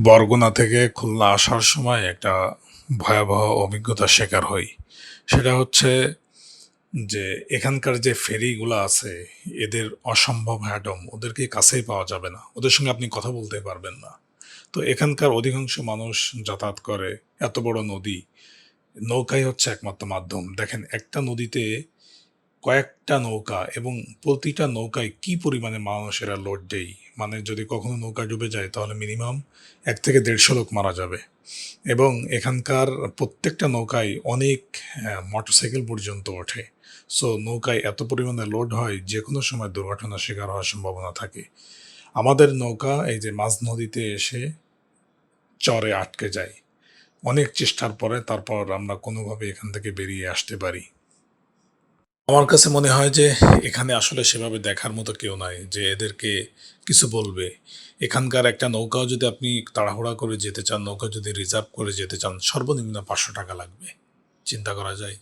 বরগুনা থেকে খুলনা আসার সময় একটা ভয়াবহ অভিজ্ঞতার শিকার হই। সেটা হচ্ছে যে এখানকার যে ফেরিগুলো আছে, এদের অসম্ভব হ্যাডম ওদেরকে কাছেই পাওয়া যাবে না? ওদের সঙ্গে আপনি কথা বলতে পারবেন না। তো এখানকার অধিকাংশ মানুষ যাতায়াত করে এত বড় নদী, নৌকাই হচ্ছে একমাত্র মাধ্যম। দেখেন, একটা নদীতে কয়েকটা নৌকা এবং প্রতিটা নৌকায় কি পরিমাণে মানুষেরা লোড দেয়? মানে যদি কখনো নৌকা ডুবে যায়, তাহলে মিনিমাম এক থেকে দেড়শো লোক মারা যাবে। এবং এখানকার প্রত্যেকটা নৌকায় অনেক মোটরসাইকেল পর্যন্ত ওঠে। সো, নৌকায় এত পরিমাণে লোড হয় যে কোনো সময় দুর্ঘটনার শিকার হওয়ার সম্ভাবনা থাকে। আমাদের নৌকা, এই যে মাঝ নদীতে এসে চরে আটকে যায়। অনেক চেষ্টার পরে তারপর আমরা কোনোভাবে এখান থেকে বেরিয়ে আসতে পারি। আমার কাছে মনে হয় যে এখানে আসলে সেভাবে দেখার মতো কেউ নাই যে এদেরকে কিছু বলবে। এখানকার একটা নৌকাও যদি আপনি তাড়াহুড়া করে যেতে চান, নৌকা যদি রিজার্ভ করে যেতে চান, সর্বনিম্ন পাঁচশো টাকা লাগবে। চিন্তা করা যায়।